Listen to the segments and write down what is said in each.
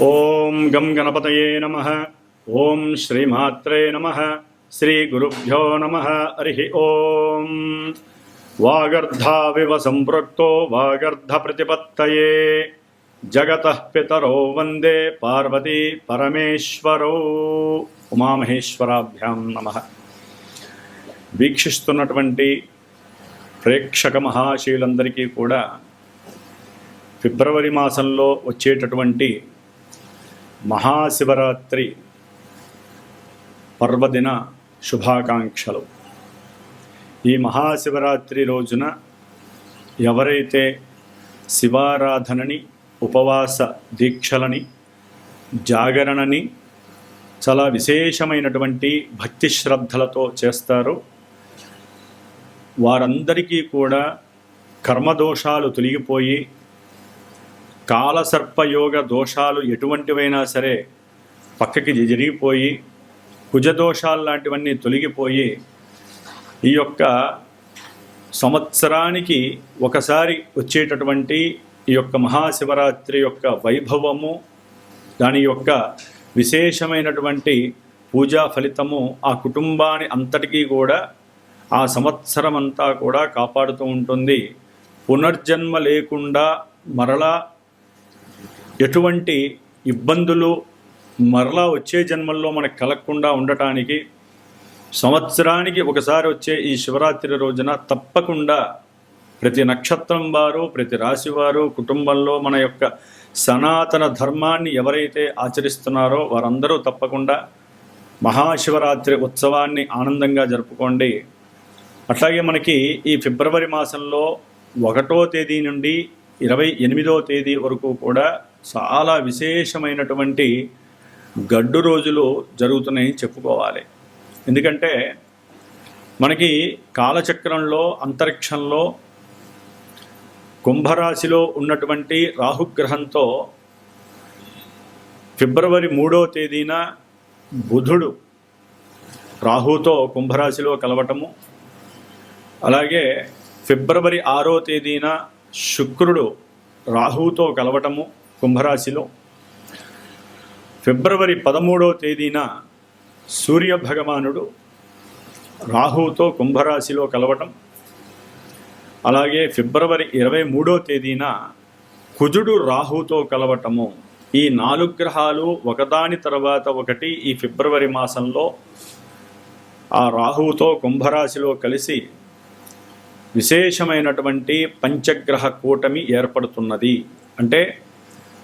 ఓం గం గణపతయే నమ. ఓం శ్రీమాత్రే నమ. శ్రీగురుభ్యో నమ. హరి ఓం. వాగర్ధావివ సంపృక్తో వాగర్ధ ప్రతిపత్తయే. జగత పితరో వందే పార్వతీ పరమేశ్వరో. ఉమామహేశ్వరాభ్యాం నమ. వీక్షిస్తున్నటువంటి ప్రేక్షక మహాశీలందరికీ కూడా ఫిబ్రవరి మాసంలో వచ్చేటటువంటి మహాశివరాత్రి పర్వదిన శుభాకాంక్షలు. ఈ మహాశివరాత్రి రోజున ఎవరైతే శివారాధనని ఉపవాస దీక్షలని జాగరణని చాలా విశేషమైనటువంటి భక్తి శ్రద్ధలతో చేస్తారో వారందరికీ కూడా కర్మదోషాలు తొలగిపోయి కాలసర్పయోగ దోషాలు ఎటువంటివైనా సరే పక్కకి జరిగిపోయి కుజదోషాలు లాంటివన్నీ తొలగిపోయి ఈ యొక్క సంవత్సరానికి ఒకసారి వచ్చేటటువంటి ఈ యొక్క మహాశివరాత్రి యొక్క వైభవము దాని యొక్క విశేషమైనటువంటి పూజా ఫలితము ఆ కుటుంబాన్ని అంతటికీ కూడా ఆ సంవత్సరం అంతా కూడా కాపాడుతూ ఉంటుంది. పునర్జన్మ లేకుండా మరలా ఎటువంటి ఇబ్బందులు మరలా వచ్చే జన్మల్లో మనకు కలగకుండా ఉండటానికి సంవత్సరానికి ఒకసారి వచ్చే ఈ శివరాత్రి రోజున తప్పకుండా ప్రతి నక్షత్రం వారు ప్రతి రాశి వారు కుటుంబంలో మన యొక్క సనాతన ధర్మాన్ని ఎవరైతే ఆచరిస్తున్నారో వారందరూ తప్పకుండా మహాశివరాత్రి ఉత్సవాన్ని ఆనందంగా జరుపుకోండి. అట్లాగే మనకి ఈ ఫిబ్రవరి మాసంలో ఒకటో తేదీ నుండి ఇరవై ఎనిమిదో తేదీ వరకు కూడా చాలా విశేషమైనటువంటి గడ్డు రోజులు జరుగుతున్నాయని చెప్పుకోవాలి. ఎందుకంటే మనకి కాలచక్రంలో అంతరిక్షంలో కుంభరాశిలో ఉన్నటువంటి రాహుగ్రహంతో ఫిబ్రవరి మూడో తేదీన బుధుడు రాహుతో కుంభరాశిలో కలవటము అలాగే ఫిబ్రవరి ఆరో తేదీన శుక్రుడు రాహుతో కలవటము కుంభరాశిలో ఫిబ్రవరి పదమూడవ తేదీన సూర్య భగవానుడు రాహుతో కుంభరాశిలో కలవటం అలాగే ఫిబ్రవరి ఇరవై మూడో తేదీన కుజుడు రాహుతో కలవటము. ఈ నాలుగు గ్రహాలు ఒకదాని తర్వాత ఒకటి ఈ ఫిబ్రవరి మాసంలో ఆ రాహువుతో కుంభరాశిలో కలిసి విశేషమైనటువంటి పంచగ్రహ కూటమి ఏర్పడుతున్నది. అంటే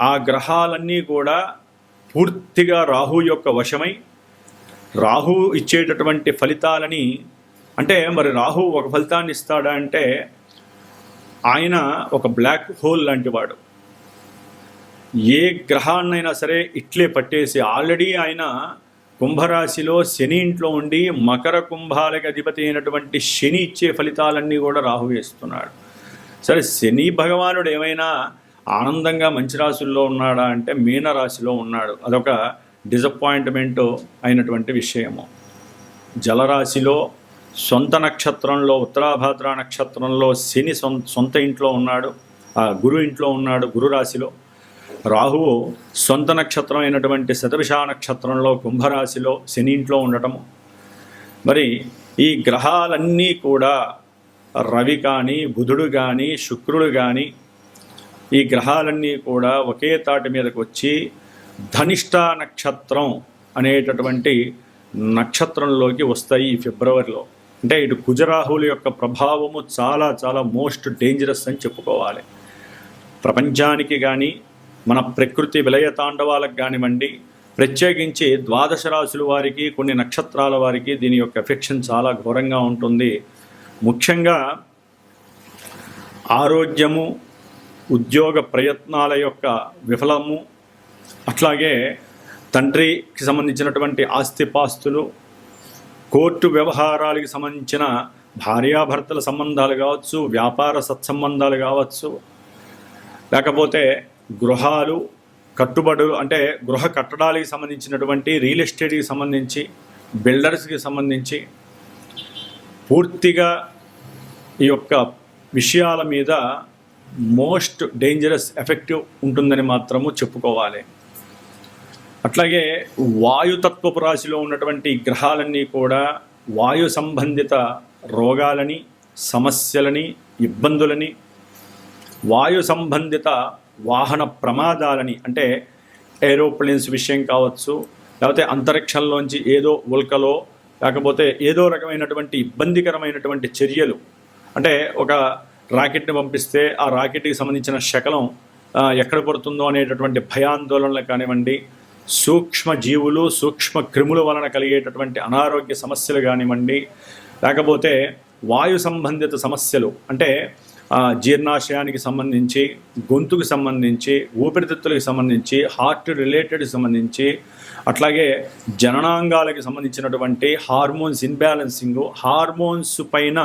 ఆ గ్రహాలన్నీ కూడా పూర్తిగా రాహు యొక్క వశమై రాహు ఇచ్చేటటువంటి ఫలితాలని అంటే మరి రాహు ఒక ఫలితాన్ని ఇస్తాడా అంటే ఆయన ఒక బ్లాక్ హోల్ లాంటి వాడు. ఏ గ్రహాన్నైనా సరే ఇట్లే పట్టేసి ఆల్రెడీ ఆయన కుంభరాశిలో శని ఇంట్లో ఉండి మకర కుంభాలకి అధిపతి అయినటువంటి శని ఇచ్చే ఫలితాలన్నీ కూడా రాహు వేస్తున్నాడు. సరే శని భగవానుడు ఏమైనా ఆనందంగా మంచి రాశుల్లో ఉన్నాడా అంటే మీన రాశిలో ఉన్నాడు. అదొక డిసప్పాయింట్మెంట్ అయినటువంటి విషయము. జలరాశిలో సొంత నక్షత్రంలో ఉత్తరాభాద్ర నక్షత్రంలో శని సొంత సొంత ఇంట్లో ఉన్నాడు. ఆ గురు ఇంట్లో ఉన్నాడు గురు రాశిలో. రాహువు సొంత నక్షత్రం అయినటువంటి శతభిష నక్షత్రంలో కుంభరాశిలో శని ఇంట్లో ఉండటము. మరి ఈ గ్రహాలన్నీ కూడా రవి కానీ బుధుడు కానీ శుక్రుడు కానీ ఈ గ్రహాలన్నీ కూడా ఒకే తాటి మీదకు వచ్చి ధనిష్ట నక్షత్రం అనేటటువంటి నక్షత్రంలోకి వస్తాయి ఈ ఫిబ్రవరిలో. అంటే ఇటు కుజరాహుల యొక్క ప్రభావము చాలా చాలా మోస్ట్ డేంజరస్ అని చెప్పుకోవాలి. ప్రపంచానికి కానీ మన ప్రకృతి విలయ తాండవాలకు కానివ్వండి ప్రత్యేకించి ద్వాదశ రాశుల వారికి కొన్ని నక్షత్రాల వారికి దీని యొక్క ఎఫెక్షన్ చాలా ఘోరంగా ఉంటుంది. ముఖ్యంగా ఆరోగ్యము ఉద్యోగ ప్రయత్నాల యొక్క విఫలము అట్లాగే తండ్రికి సంబంధించినటువంటి ఆస్తిపాస్తులు కోర్టు వ్యవహారాలకు సంబంధించిన భార్యాభర్తల సంబంధాలు కావచ్చు వ్యాపార సత్సంబంధాలు కావచ్చు లేకపోతే గృహాలు కట్టుబడులు అంటే గృహ కట్టడాలకు సంబంధించినటువంటి రియల్ ఎస్టేట్కి సంబంధించి బిల్డర్స్కి సంబంధించి పూర్తిగా ఈ యొక్క విషయాల మీద మోస్ట్ డేంజరస్ ఎఫెక్టివ్ ఉంటుందని మాత్రము చెప్పుకోవాలి. అట్లాగే వాయుతత్వపు రాశిలో ఉన్నటువంటి గ్రహాలన్నీ కూడా వాయు సంబంధిత రోగాలని సమస్యలని ఇబ్బందులని వాయు సంబంధిత వాహన ప్రమాదాలని అంటే ఏరోప్లేన్స్ విషయం కావచ్చు లేకపోతే అంతరిక్షంలోంచి ఏదో ఉల్కలో లేకపోతే ఏదో రకమైనటువంటి ఇబ్బందికరమైనటువంటి చర్యలు అంటే ఒక రాకెట్ని పంపిస్తే ఆ రాకెట్కి సంబంధించిన శకలం ఎక్కడ పడుతుందో అనేటటువంటి భయాందోళనలు కానివ్వండి సూక్ష్మ జీవులు సూక్ష్మ క్రిముల వలన కలిగేటటువంటి అనారోగ్య సమస్యలు కానివ్వండి లేకపోతే వాయు సంబంధిత సమస్యలు అంటే జీర్ణాశయానికి సంబంధించి గొంతుకు సంబంధించి ఊపిరితిత్తులకు సంబంధించి హార్ట్ రిలేటెడ్కి సంబంధించి అట్లాగే జననాంగాలకి సంబంధించినటువంటి హార్మోన్స్ ఇన్బ్యాలెన్సింగ్ హార్మోన్స్ పైన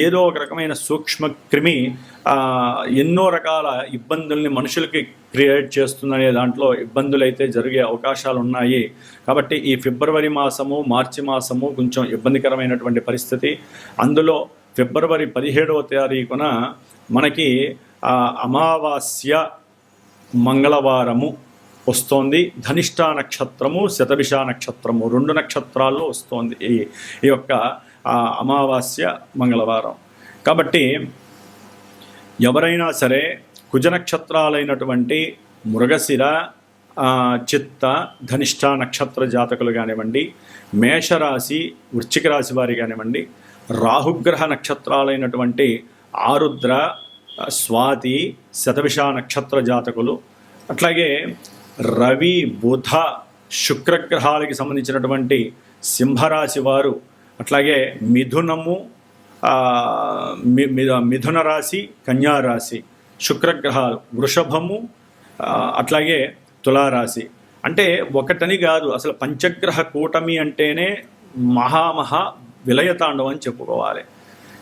ఏదో ఒక రకమైన సూక్ష్మ క్రిమి ఎన్నో రకాల ఇబ్బందుల్ని మనుషులకి క్రియేట్ చేస్తుందనే దాంట్లో ఇబ్బందులు అయితే జరిగే అవకాశాలు ఉన్నాయి కాబట్టి ఈ ఫిబ్రవరి మాసము మార్చి మాసము కొంచెం ఇబ్బందికరమైనటువంటి పరిస్థితి. అందులో ఫిబ్రవరి పదిహేడవ తారీఖున మనకి అమావాస్య మంగళవారము వస్తోంది. ధనిష్ట నక్షత్రము శతభిష నక్షత్రము రెండు నక్షత్రాల్లో వస్తోంది. ఈ ఈ యొక్క ఆ, అమావాస్య మంగళవారం. కాబట్టి ఎవరైనా సరే కుజ నక్షత్రాలైనటువంటి మృగశిర చిత్త ధనిష్ట నక్షత్ర జాతకులు కానివ్వండి మేషరాశి వృశ్చిక రాశి వారి కానివ్వండి రాహుగ్రహ నక్షత్రాలైనటువంటి ఆరుద్ర స్వాతి శతవిష నక్షత్ర జాతకులు అట్లాగే రవి బుధ శుక్రగ్రహాలకి సంబంధించినటువంటి సింహరాశి వారు అట్లాగే మిథునము మి- మిథున రాశి కన్యా రాశి శుక్రగ్రహాలు వృషభము అట్లాగే తులారాశి. అంటే ఒకటని కాదు అసలు పంచగ్రహ కూటమి అంటేనే మహామహా విలయతాండవం అని చెప్పుకోవాలి.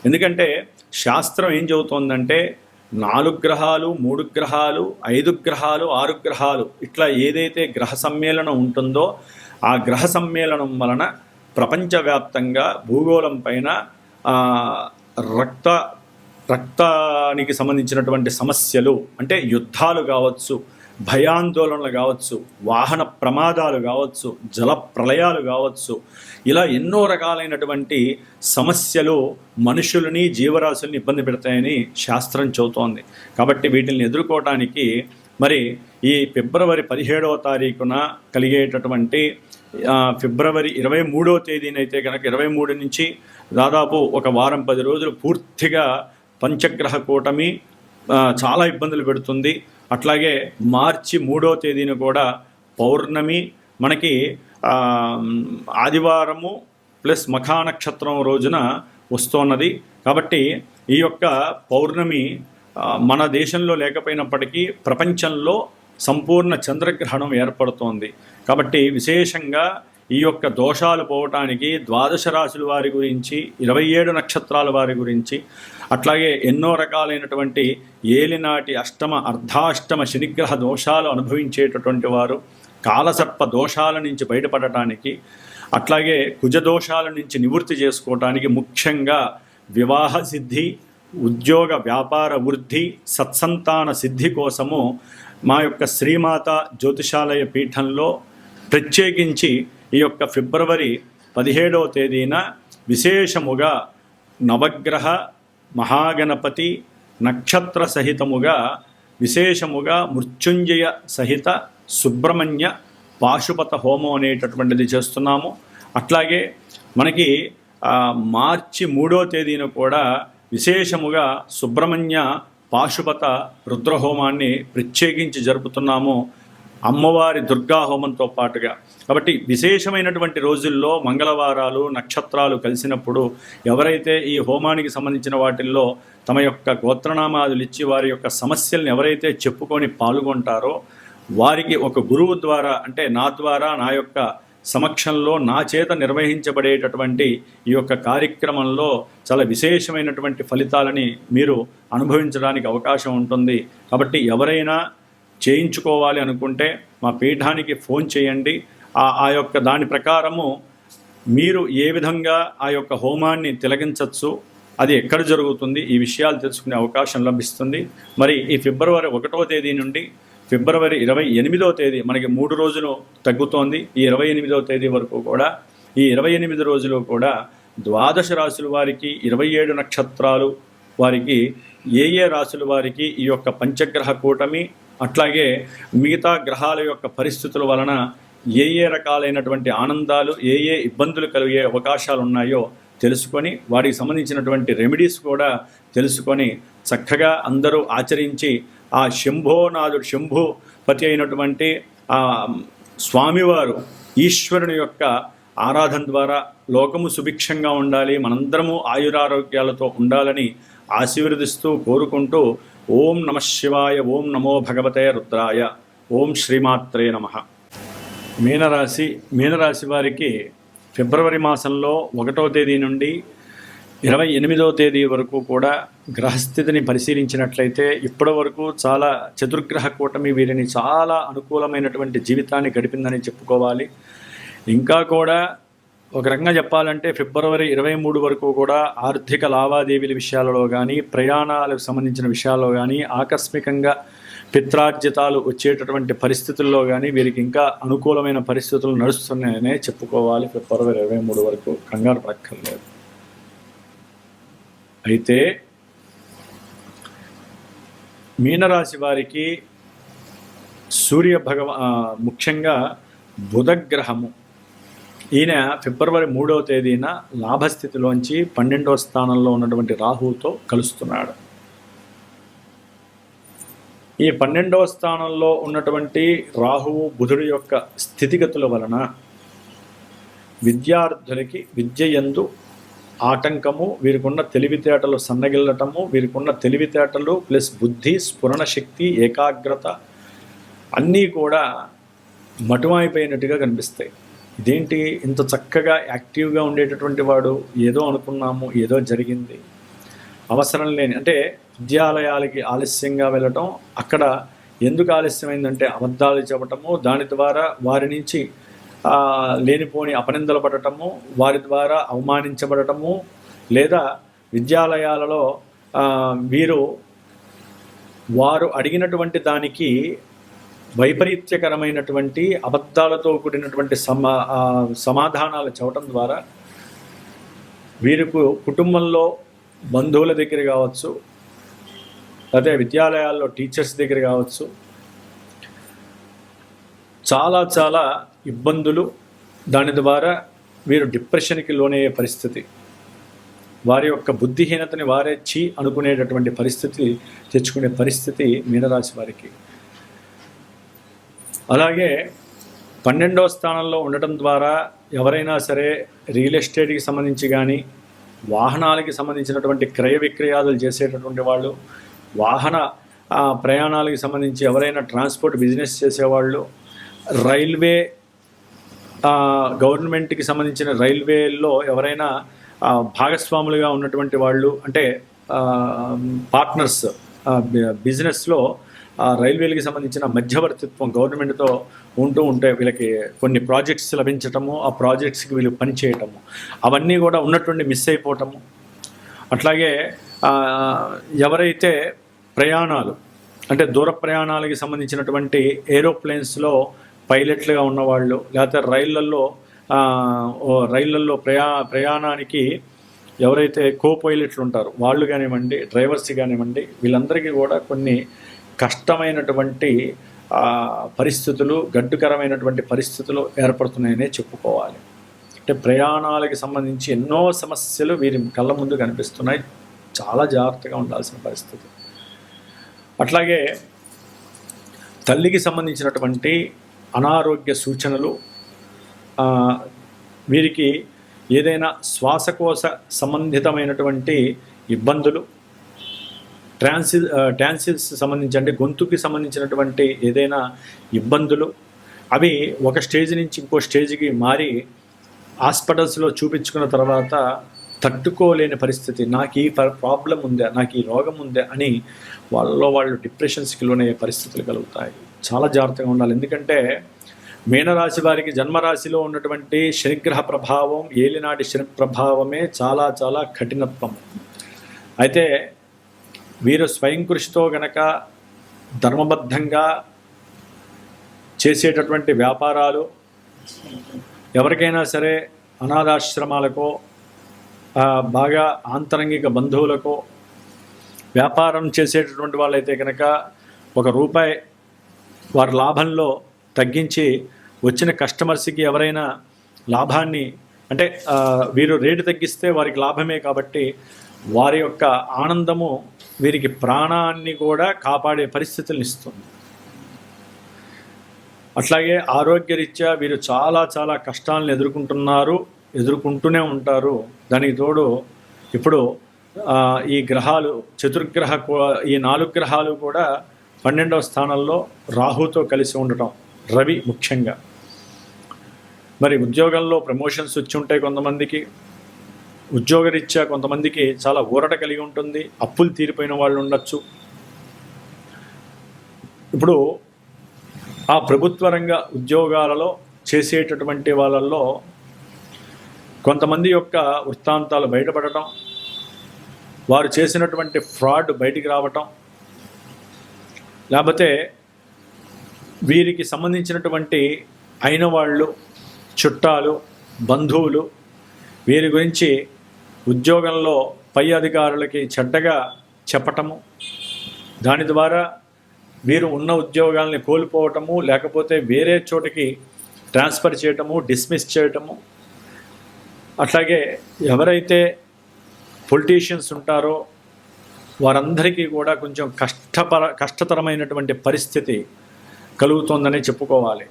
ఎందుకంటే శాస్త్రం ఏం చెబుతోందంటే నాలుగు గ్రహాలు మూడు గ్రహాలు ఐదు గ్రహాలు ఆరు గ్రహాలు ఇట్లా ఏదైతే గ్రహ సమ్మేళనం ఉంటుందో ఆ గ్రహ సమ్మేళనం వలన ప్రపంచవ్యాప్తంగా భూగోళం పైన రక్త రక్తానికి సంబంధించినటువంటి సమస్యలు అంటే యుద్ధాలు కావచ్చు భయాందోళనలు కావచ్చు వాహన ప్రమాదాలు కావచ్చు జల ప్రళయాలు కావచ్చు ఇలా ఎన్నో రకాలైనటువంటి సమస్యలు మనుషులని జీవరాశుల్ని ఇబ్బంది పెడతాయని శాస్త్రం చెబుతోంది. కాబట్టి వీటిని ఎదుర్కోవటానికి మరి ఈ ఫిబ్రవరి పదిహేడవ తారీఖున కలిగేటటువంటి ఫిబ్రవరి ఇరవై మూడవ తేదీనైతే కనుక ఇరవై మూడు నుంచి దాదాపు ఒక వారం పది రోజులు పూర్తిగా పంచగ్రహ కూటమి చాలా ఇబ్బందులు పెడుతుంది. అట్లాగే మార్చి మూడో తేదీన కూడా పౌర్ణమి మనకి ఆదివారము ప్లస్ మఖా నక్షత్రం రోజున వస్తున్నది. కాబట్టి ఈ యొక్క పౌర్ణమి మన దేశంలో లేకపోయినప్పటికీ ప్రపంచంలో సంపూర్ణ చంద్రగ్రహణం ఏర్పడుతోంది. కాబట్టి విశేషంగా ఈ యొక్క దోషాలు పోవటానికి ద్వాదశ రాశుల వారి గురించి ఇరవై ఏడు నక్షత్రాల వారి గురించి అట్లాగే ఎన్నో రకాలైనటువంటి ఏలినాటి అష్టమ అర్ధాష్టమ శనిగ్రహ దోషాలు అనుభవించేటటువంటి వారు కాలసర్ప దోషాల నుంచి బయటపడటానికి అట్లాగే కుజ దోషాల నుంచి నివృత్తి చేసుకోవటానికి ముఖ్యంగా వివాహ సిద్ధి ఉద్యోగ వ్యాపార వృద్ధి సత్సంతాన సిద్ధి కోసము మా యొక్క శ్రీమాత జ్యోతిషాలయ పీఠంలో ప్రత్యేకించి ఈ యొక్క ఫిబ్రవరి పదిహేడవ తేదీన విశేషముగా నవగ్రహ మహాగణపతి నక్షత్ర సహితముగా విశేషముగా మృత్యుంజయ సహిత సుబ్రహ్మణ్య పాశుపత హోమం అనేటటువంటిది చేస్తున్నాము. అట్లాగే మనకి మార్చి మూడో తేదీన కూడా విశేషముగా సుబ్రహ్మణ్య పాశుపత రుద్రహోమాన్ని ప్రత్యేకించి జరుపుతున్నాము. అమ్మవారి దుర్గా హోమంతో పాటుగా. కాబట్టి విశేషమైనటువంటి రోజుల్లో మంగళవారాలు నక్షత్రాలు కలిసినప్పుడు ఎవరైతే ఈ హోమానికి సంబంధించిన వాటిల్లో తమ యొక్క గోత్రనామాదులు ఇచ్చి వారి యొక్క సమస్యలను ఎవరైతే చెప్పుకొని పాల్గొంటారో వారికి ఒక గురువు ద్వారా అంటే నా ద్వారా నా యొక్క సమక్షంలో నా చేత నిర్వహించబడేటటువంటి ఈ యొక్క కార్యక్రమంలో చాలా విశేషమైనటువంటి ఫలితాలని మీరు అనుభవించడానికి అవకాశం ఉంటుంది. కాబట్టి ఎవరైనా చేయించుకోవాలి అనుకుంటే మా పీఠానికి ఫోన్ చేయండి. ఆ యొక్క దాని ప్రకారము మీరు ఏ విధంగా ఆ యొక్క హోమాన్ని తిలగించవచ్చు అది ఎక్కడ జరుగుతుంది ఈ విషయాలు తెలుసుకునే అవకాశం లభిస్తుంది. మరి ఈ ఫిబ్రవరి ఒకటో తేదీ నుండి ఫిబ్రవరి ఇరవై ఎనిమిదో తేదీ మనకి మూడు రోజులు తగ్గుతోంది. ఈ ఇరవై ఎనిమిదో తేదీ వరకు కూడా ఈ ఇరవై ఎనిమిది రోజులు కూడా ద్వాదశ రాశుల వారికి ఇరవై ఏడు నక్షత్రాలు వారికి ఏ ఏ రాశుల వారికి ఈ యొక్క పంచగ్రహ కూటమి అట్లాగే మిగతా గ్రహాల యొక్క పరిస్థితుల వలన ఏ ఏ రకాలైనటువంటి ఆనందాలు ఏ ఏ ఇబ్బందులు కలిగే అవకాశాలు ఉన్నాయో తెలుసుకొని వాటికి సంబంధించినటువంటి రెమెడీస్ కూడా తెలుసుకొని చక్కగా అందరూ ఆచరించి ఆ శంభోనాథుడు శంభుపతి అయినటువంటి ఆ స్వామివారు ఈశ్వరుని యొక్క ఆరాధన ద్వారా లోకము సుభిక్షంగా ఉండాలి మనందరము ఆయురారోగ్యాలతో ఉండాలని ఆశీర్వదిస్తూ కోరుకుంటూ ఓం నమ శివాయ ఓం నమో భగవతే రుద్రాయ ఓం శ్రీమాత్రే నమ. మీనరాశి మీనరాశి వారికి ఫిబ్రవరి మాసంలో ఒకటో తేదీ నుండి ఇరవై ఎనిమిదవ తేదీ వరకు కూడా గ్రహస్థితిని పరిశీలించినట్లయితే ఇప్పటి వరకు చాలా చతుర్గ్రహ కూటమి వీరిని చాలా అనుకూలమైనటువంటి జీవితాన్ని గడిపిందని చెప్పుకోవాలి. ఇంకా కూడా ఒక రకంగా చెప్పాలంటే ఫిబ్రవరి ఇరవై మూడు వరకు కూడా ఆర్థిక లావాదేవీల విషయాలలో కానీ ప్రయాణాలకు సంబంధించిన విషయాల్లో కానీ ఆకస్మికంగా పిత్రార్జితాలు వచ్చేటటువంటి పరిస్థితుల్లో కానీ వీరికి ఇంకా అనుకూలమైన పరిస్థితులు నడుస్తున్నాయనే చెప్పుకోవాలి ఫిబ్రవరి ఇరవై మూడు వరకు. కంగారు పడక్కర్లేదు. అయితే మీనరాశి వారికి సూర్య భగవ ముఖ్యంగా బుధగ్రహము ఈయన ఫిబ్రవరి మూడవ తేదీన లాభస్థితిలోంచి పన్నెండవ స్థానంలో ఉన్నటువంటి రాహువుతో కలుస్తున్నాడు. ఈ పన్నెండవ స్థానంలో ఉన్నటువంటి రాహువు బుధుడి యొక్క స్థితిగతుల వలన విద్యార్థులకి విద్య ఎందు ఆటంకము వీరికున్న తెలివితేటలు సన్నగిల్లటము వీరికున్న తెలివితేటలు ప్లస్ బుద్ధి స్ఫురణ శక్తి ఏకాగ్రత అన్నీ కూడా మటుమైపోయినట్టుగా కనిపిస్తాయి. ఇదేంటి ఇంత చక్కగా యాక్టివ్గా ఉండేటటువంటి వాడు? ఏదో అనుకున్నాము ఏదో జరిగింది. అవసరం లేని అంటే విద్యాలయాలకి ఆలస్యంగా వెళ్ళటం అక్కడ ఎందుకు ఆలస్యమైందంటే అబద్ధాలు చెప్పటము దాని ద్వారా వారి నుంచి లేనిపోని అపనిందలు పడటము వారి ద్వారా అవమానించబడటము లేదా విద్యాలయాలలో వీరు వారు అడిగినటువంటి దానికి వైపరీత్యకరమైనటువంటి అబద్ధాలతో కూడినటువంటి సమా సమాధానాలు చెప్పటం ద్వారా వీరికి కుటుంబంలో బంధువుల దగ్గర కావచ్చు అదే విద్యాలయాల్లో టీచర్స్ దగ్గర కావచ్చు చాలా చాలా ఇబ్బందులు దాని ద్వారా వీరు డిప్రెషన్కి లోనయ్యే పరిస్థితి వారి యొక్క బుద్ధిహీనతని వారే చీ అనుకునేటటువంటి పరిస్థితి తెచ్చుకునే పరిస్థితి మీనరాశి వారికి. అలాగే పన్నెండవ స్థానంలో ఉండటం ద్వారా ఎవరైనా సరే రియల్ ఎస్టేట్కి సంబంధించి కానీ వాహనాలకి సంబంధించినటువంటి క్రయ విక్రయాలు చేసేటటువంటి వాళ్ళు వాహన ప్రయాణాలకు సంబంధించి ఎవరైనా ట్రాన్స్పోర్ట్ బిజినెస్ చేసేవాళ్ళు రైల్వే గవర్నమెంట్కి సంబంధించిన రైల్వేల్లో ఎవరైనా భాగస్వాములుగా ఉన్నటువంటి వాళ్ళు అంటే పార్ట్నర్స్ బిజినెస్లో రైల్వేలకి సంబంధించిన మధ్యవర్తిత్వం గవర్నమెంట్తో ఉంటూ ఉంటే వీళ్ళకి కొన్ని ప్రాజెక్ట్స్ లభించటము ఆ ప్రాజెక్ట్స్కి వీళ్ళు పనిచేయటము అవన్నీ కూడా ఉన్నటువంటి మిస్ అయిపోవటము. అట్లాగే ఎవరైతే ప్రయాణాలు అంటే దూర ప్రయాణాలకి సంబంధించినటువంటి ఏరోప్లేన్స్లో పైలట్లుగా ఉన్నవాళ్ళు లేకపోతే రైళ్ళల్లో రైళ్ళల్లో ప్రయా ప్రయాణానికి ఎవరైతే కో పైలట్లు ఉంటారో వాళ్ళు కానివ్వండి డ్రైవర్స్ కానివ్వండి వీళ్ళందరికీ కూడా కొన్ని కష్టమైనటువంటి పరిస్థితులు గడ్డుకరమైనటువంటి పరిస్థితులు ఏర్పడుతున్నాయనే చెప్పుకోవాలి. అంటే ప్రయాణాలకి సంబంధించి ఎన్నో సమస్యలు వీరి కళ్ళ ముందు కనిపిస్తున్నాయి. చాలా జాగ్రత్తగా ఉండాల్సిన పరిస్థితి. అట్లాగే తల్లికి సంబంధించినటువంటి అనారోగ్య సూచనలు వీరికి ఏదైనా శ్వాసకోశ సంబంధితమైనటువంటి ఇబ్బందులు ట్రాన్సిల్ ట్రాన్సిల్స్ సంబంధించి అంటే గొంతుకి సంబంధించినటువంటి ఏదైనా ఇబ్బందులు అవి ఒక స్టేజ్ నుంచి ఇంకో స్టేజ్కి మారి హాస్పిటల్స్లో చూపించుకున్న తర్వాత తట్టుకోలేని పరిస్థితి నాకు ఈ ప్రాబ్లం ఉందా నాకు ఈ రోగం ఉందా అని వాళ్ళలో వాళ్ళు డిప్రెషన్స్కి లోనయ్యే పరిస్థితులు కలుగుతాయి. చాలా జాగ్రత్తగా ఉండాలి. ఎందుకంటే మీనరాశి వారికి జన్మరాశిలో ఉన్నటువంటి శనిగ్రహ ప్రభావం ఏలినాటి శని ప్రభావమే చాలా చాలా కఠినత్వం. అయితే వీరు స్వయం కృషితో గనక ధర్మబద్ధంగా చేసేటటువంటి వ్యాపారాలు ఎవరికైనా సరే అనాథాశ్రమాలకో బాగా ఆంతరంగిక బంధువులకో వ్యాపారం చేసేటటువంటి వాళ్ళైతే కనుక ఒక రూపాయి వారి లాభంలో తగ్గించి వచ్చిన కస్టమర్స్కి ఎవరైనా లాభాన్ని అంటే వీరు రేటు తగ్గిస్తే వారికి లాభమే కాబట్టి వారి యొక్క ఆనందము వీరికి ప్రాణాన్ని కూడా కాపాడే పరిస్థితులను ఇస్తుంది. అట్లాగే ఆరోగ్యరీత్యా వీరు చాలా చాలా కష్టాలను ఎదుర్కొంటున్నారు ఎదుర్కొంటూనే ఉంటారు. దానికి తోడు ఇప్పుడు ఈ గ్రహాలు చతుర్గ్రహ ఈ నాలుగు గ్రహాలు కూడా పన్నెండవ స్థానంలో రాహుతో కలిసి ఉండటం రవి ముఖ్యంగా. మరి ఉద్యోగంలో ప్రమోషన్స్ వచ్చి ఉంటాయి కొంతమందికి. ఉద్యోగరీత్యా కొంతమందికి చాలా ఊరట కలిగి ఉంటుంది అప్పులు తీరిపోయిన వాళ్ళు ఉండొచ్చు. ఇప్పుడు ఆ ప్రభుత్వ రంగ ఉద్యోగాలలో చేసేటటువంటి వాళ్ళల్లో కొంతమంది యొక్క వృత్తాంతాలు బయటపడటం వారు చేసినటువంటి ఫ్రాడ్ బయటికి రావటం లేకపోతే వీరికి సంబంధించినటువంటి అయిన వాళ్ళు చుట్టాలు బంధువులు వీరి గురించి ఉద్యోగంలో పై అధికారులకి చెడ్డగా చెప్పటము దాని ద్వారా వీరు ఉన్న ఉద్యోగాల్ని కోల్పోవటము లేకపోతే వేరే చోటికి ట్రాన్స్ఫర్ చేయటము డిస్మిస్ చేయటము. అట్లాగే ఎవరైతే పొలిటీషియన్స్ ఉంటారో వారందరికీ కూడా కొంచెం కష్టపర కష్టతరమైనటువంటి పరిస్థితి కలుగుతోందని చెప్పుకోవాలి.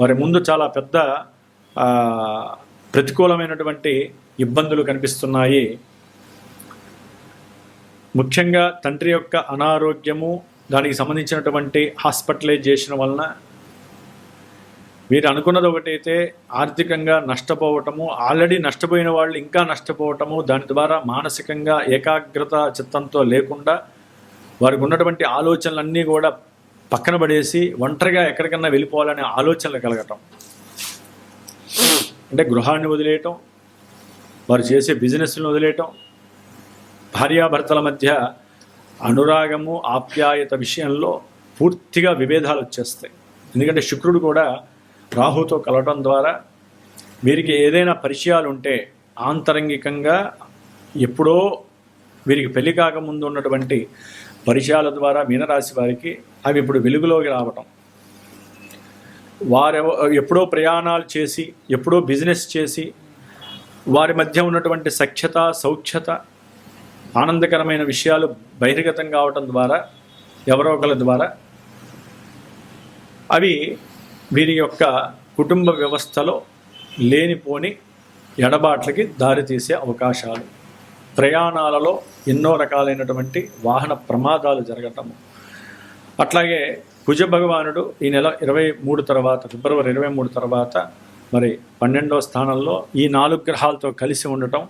వారి ముందు చాలా పెద్ద ప్రతికూలమైనటువంటి ఇబ్బందులు కనిపిస్తున్నాయి. ముఖ్యంగా తండ్రి యొక్క అనారోగ్యము దానికి సంబంధించినటువంటి హాస్పిటలైజేషన్ వలన వీరు అనుకున్నది ఒకటైతే ఆర్థికంగా నష్టపోవటము ఆల్రెడీ నష్టపోయిన వాళ్ళు ఇంకా నష్టపోవటము దాని ద్వారా మానసికంగా ఏకాగ్రత చిత్తంతో లేకుండా వారికి ఉన్నటువంటి ఆలోచనలన్నీ కూడా పక్కన పడేసి ఒంటరిగా ఎక్కడికన్నా వెళ్ళిపోవాలనే ఆలోచనలు కలగటం. అంటే గృహాన్ని వదిలేయటం వారు చేసే బిజినెస్ను వదిలేయటం భార్యాభర్తల మధ్య అనురాగము ఆప్యాయత విషయంలో పూర్తిగా విభేదాలు వచ్చేస్తాయి. ఎందుకంటే శుక్రుడు కూడా రాహుతో కలవటం ద్వారా వీరికి ఏదైనా పరిచయాలు ఉంటే ఆంతరంగికంగా ఎప్పుడో వీరికి పెళ్ళి కాకముందు ఉన్నటువంటి పరిచయాల ద్వారా మీనరాశి వారికి అవి ఇప్పుడు వెలుగులోకి రావటం. వారెవ ఎప్పుడో ప్రయాణాలు చేసి ఎప్పుడో బిజినెస్ చేసి వారి మధ్య ఉన్నటువంటి సఖ్యత సౌఖ్యత ఆనందకరమైన విషయాలు బహిర్గతం కావటం ద్వారా ఎవరో ఒకరి ద్వారా అవి వీరి యొక్క కుటుంబ వ్యవస్థలో లేనిపోని ఎడబాట్లకి దారితీసే అవకాశాలు. ప్రయాణాలలో ఎన్నో రకాలైనటువంటి వాహన ప్రమాదాలు జరగటము అట్లాగే కుజ భగవానుడు ఈ నెల ఇరవై మూడు తర్వాత ఫిబ్రవరి ఇరవై మూడు తర్వాత మరి పన్నెండవ స్థానంలో ఈ నాలుగు గ్రహాలతో కలిసి ఉండటం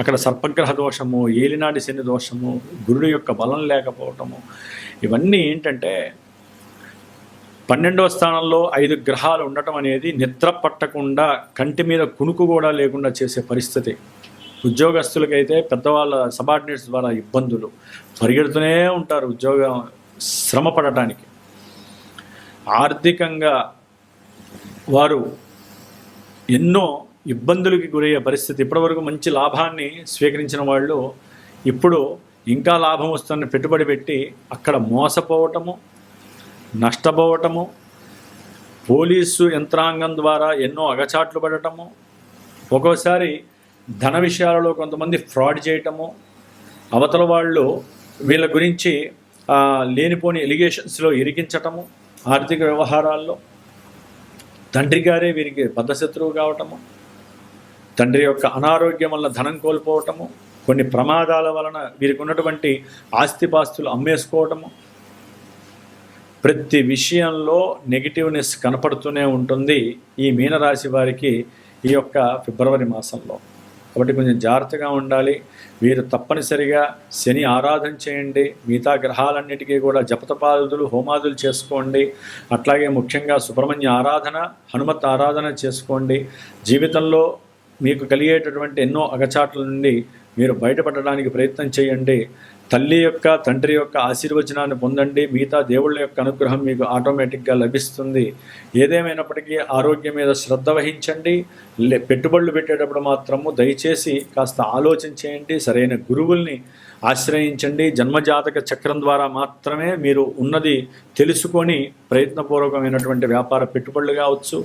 అక్కడ సర్పగ్రహ దోషము ఏలినాటి శని దోషము గురుడు యొక్క బలం లేకపోవటము ఇవన్నీ ఏంటంటే పన్నెండవ స్థానంలో ఐదు గ్రహాలు ఉండటం అనేది నిద్ర పట్టకుండా కంటి మీద కునుకు కూడా లేకుండా చేసే పరిస్థితి. ఉద్యోగస్తులకైతే పెద్దవాళ్ళ సబార్డినేట్స్ ద్వారా ఇబ్బందులు. పరిగెడుతూనే ఉంటారు ఉద్యోగం శ్రమ పడటానికి. ఆర్థికంగా వారు ఎన్నో ఇబ్బందులకి గురయ్యే పరిస్థితి. ఇప్పటివరకు మంచి లాభాన్ని స్వీకరించిన వాళ్ళు ఇప్పుడు ఇంకా లాభం వస్తున్న పెట్టుబడి పెట్టి అక్కడ మోసపోవటము నష్టపోవటము పోలీసు యంత్రాంగం ద్వారా ఎన్నో అగచాట్లు పడటము ఒక్కోసారి ధన విషయాలలో కొంతమంది ఫ్రాడ్ చేయటము అవతల వాళ్ళు వీళ్ళ గురించి లేనిపోని ఎలిగేషన్స్లో ఇరికించటము ఆర్థిక వ్యవహారాల్లో తండ్రి గారే వీరికి బద్ధశత్రువు కావటము తండ్రి యొక్క అనారోగ్యం వల్ల ధనం కోల్పోవటము కొన్ని ప్రమాదాల వలన వీరికి ఉన్నటువంటి ఆస్తిపాస్తులు అమ్మేసుకోవటము. ప్రతి విషయంలో నెగిటివ్నెస్ కనపడుతూనే ఉంటుంది ఈ మీనరాశి వారికి ఈ యొక్క ఫిబ్రవరి మాసంలో. కాబట్టి కొంచెం జాగ్రత్తగా ఉండాలి. మీరు తప్పనిసరిగా శని ఆరాధన చేయండి. మిగతా గ్రహాలన్నిటికీ కూడా జపతపాదులు హోమాదులు చేసుకోండి. అట్లాగే ముఖ్యంగా సుబ్రహ్మణ్య ఆరాధన హనుమత్ ఆరాధన చేసుకోండి. జీవితంలో మీకు కలిగేటటువంటి ఎన్నో అగచాట్ల నుండి మీరు బయటపడడానికి ప్రయత్నం చేయండి. తల్లి యొక్క తండ్రి యొక్క ఆశీర్వచనాన్ని పొందండి. మిగతా దేవుళ్ళ యొక్క అనుగ్రహం మీకు ఆటోమేటిక్గా లభిస్తుంది. ఏదేమైనప్పటికీ ఆరోగ్యం మీద శ్రద్ధ వహించండి. లే- పెట్టుబడులు పెట్టేటప్పుడు మాత్రము దయచేసి కాస్త ఆలోచన చేయండి. సరైన గురువుల్ని ఆశ్రయించండి. జన్మజాతక చక్రం ద్వారా మాత్రమే మీరు ఉన్నది తెలుసుకొని ప్రయత్నపూర్వకమైనటువంటి వ్యాపార పెట్టుబడులు కావచ్చు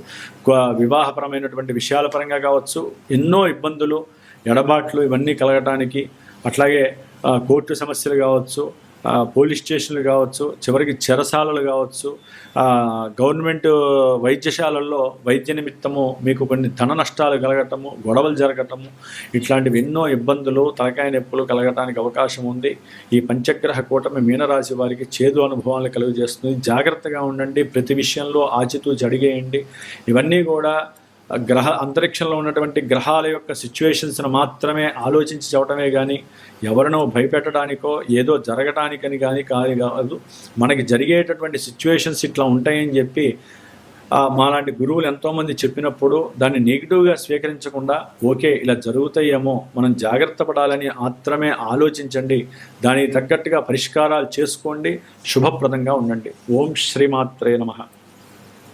వివాహపరమైనటువంటి విషయాల పరంగా కావచ్చు ఎన్నో ఇబ్బందులు ఎడబాట్లు ఇవన్నీ కలగటానికి అట్లాగే కోర్టు సమస్యలు కావచ్చు పోలీస్ స్టేషన్లు కావచ్చు చివరికి చెరసాలలు కావచ్చు గవర్నమెంట్ వైద్యశాలల్లో వైద్య నిమిత్తము మీకు కొన్ని ధన నష్టాలు కలగటము గొడవలు జరగటము ఇట్లాంటివి ఎన్నో ఇబ్బందులు తలకాయ నొప్పులు కలగటానికి అవకాశం ఉంది. ఈ పంచగ్రహ కూటమి మీనరాశి వారికి చేదు అనుభవాలు కలుగజేస్తుంది. జాగ్రత్తగా ఉండండి ప్రతి విషయంలో ఆచితూచి అడిగేయండి. ఇవన్నీ కూడా గ్రహ అంతరిక్షంలో ఉన్నటువంటి గ్రహాల యొక్క సిచ్యువేషన్స్ను మాత్రమే ఆలోచించి చెప్పడమే కానీ ఎవరినో భయపెట్టడానికో ఏదో జరగటానికని కానీ కాదు కాదు మనకి జరిగేటటువంటి సిచ్యువేషన్స్ ఇట్లా ఉంటాయని చెప్పి మాలాంటి గురువులు ఎంతోమంది చెప్పినప్పుడు దాన్ని నెగిటివ్గా స్వీకరించకుండా ఓకే ఇలా జరుగుతాయేమో మనం జాగ్రత్త పడాలని మాత్రమే ఆలోచించండి దానికి తగ్గట్టుగా పరిష్కారాలు చేసుకోండి శుభప్రదంగా ఉండండి. ఓం శ్రీమాత్రే నమ.